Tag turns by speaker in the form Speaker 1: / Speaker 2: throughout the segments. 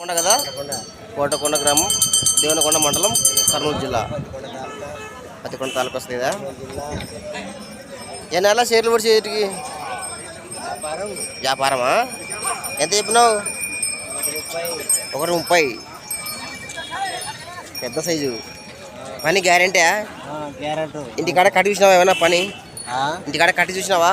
Speaker 1: కొండ కదా? కోటకొండ గ్రామం దేవనకొండ మండలం కర్నూలు జిల్లా. పత్తికొండ తాలూకు వస్తుంది కదా? ఏ నెల షేర్లు పడి చేతికి? వ్యాపారమా? ఎంత చెప్పినావు? ఒకటి ముప్పై. పెద్ద సైజు. పని గ్యారంటీ ఇంటికాడ కట్టి చూసినావా ఏమైనా పని? ఇంటికాడ కట్టి చూసినావా?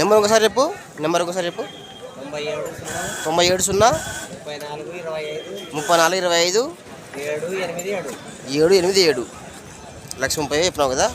Speaker 1: నెంబర్ ఒకసారి చెప్పు. నెంబర్ ఒకసారి చెప్పు.
Speaker 2: తొంభై ఏడు సున్నా
Speaker 1: తొంభై ఏడు సున్నా
Speaker 2: ముప్పై నాలుగు ఇరవై ఐదు
Speaker 1: ముప్పై నాలుగు ఇరవై ఐదు
Speaker 2: ఏడు ఎనిమిది ఏడు.
Speaker 1: ఏడు ఎనిమిది ఏడు లక్ష ముప్పై చెప్పినావు కదా?